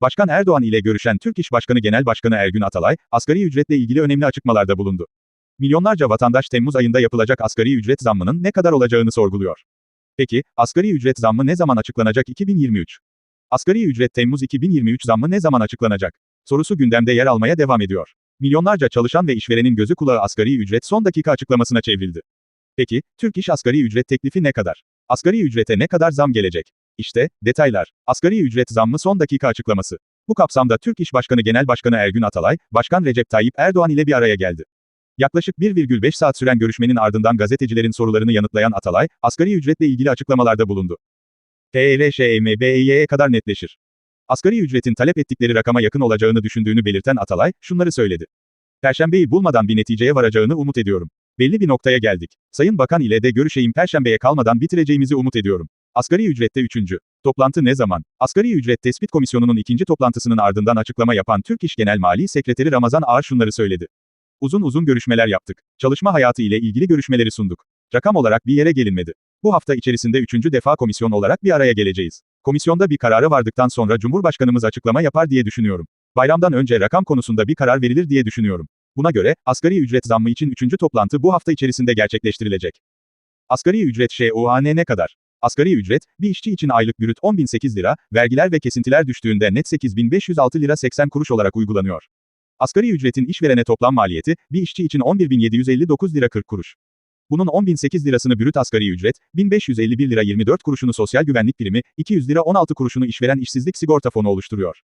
Başkan Erdoğan ile görüşen Türk İş Başkanı Genel Başkanı Ergün Atalay, asgari ücretle ilgili önemli açıklamalarda bulundu. Milyonlarca vatandaş Temmuz ayında yapılacak asgari ücret zammının ne kadar olacağını sorguluyor. Peki, asgari ücret zammı ne zaman açıklanacak 2023? Asgari ücret Temmuz 2023 zammı ne zaman açıklanacak? Sorusu gündemde yer almaya devam ediyor. Milyonlarca çalışan ve işverenin gözü kulağı asgari ücret son dakika açıklamasına çevrildi. Peki, Türk İş asgari ücret teklifi ne kadar? Asgari ücrete ne kadar zam gelecek? İşte, detaylar. Asgari ücret zammı son dakika açıklaması. Bu kapsamda Türk İş Başkanı Genel Başkanı Ergün Atalay, Başkan Recep Tayyip Erdoğan ile bir araya geldi. Yaklaşık 1,5 saat süren görüşmenin ardından gazetecilerin sorularını yanıtlayan Atalay, asgari ücretle ilgili açıklamalarda bulundu. TLŞMBİ'ye kadar netleşir. Asgari ücretin talep ettikleri rakama yakın olacağını düşündüğünü belirten Atalay, şunları söyledi. Perşembeyi bulmadan bir neticeye varacağını umut ediyorum. Belli bir noktaya geldik. Sayın Bakan ile de görüşeyim Perşembeye kalmadan bitireceğimizi umut ediyorum. Asgari ücrette 3. Toplantı ne zaman? Asgari ücret tespit komisyonunun ikinci toplantısının ardından açıklama yapan Türk İş Genel Mali Sekreteri Ramazan Ağar şunları söyledi. Uzun uzun görüşmeler yaptık. Çalışma hayatı ile ilgili görüşmeleri sunduk. Rakam olarak bir yere gelinmedi. Bu hafta içerisinde üçüncü defa komisyon olarak bir araya geleceğiz. Komisyonda bir karara vardıktan sonra Cumhurbaşkanımız açıklama yapar diye düşünüyorum. Bayramdan önce rakam konusunda bir karar verilir diye düşünüyorum. Buna göre, asgari ücret zammı için üçüncü toplantı bu hafta içerisinde gerçekleştirilecek. Asgari ücret ŞUAN ne kadar? Asgari ücret, bir işçi için aylık brüt 10.008 lira, vergiler ve kesintiler düştüğünde net 8.506 lira 80 kuruş olarak uygulanıyor. Asgari ücretin işverene toplam maliyeti, bir işçi için 11.759 lira 40 kuruş. Bunun 10.008 lirasını brüt asgari ücret, 1551 lira 24 kuruşunu sosyal güvenlik primi, 200 lira 16 kuruşunu işveren işsizlik sigorta fonu oluşturuyor.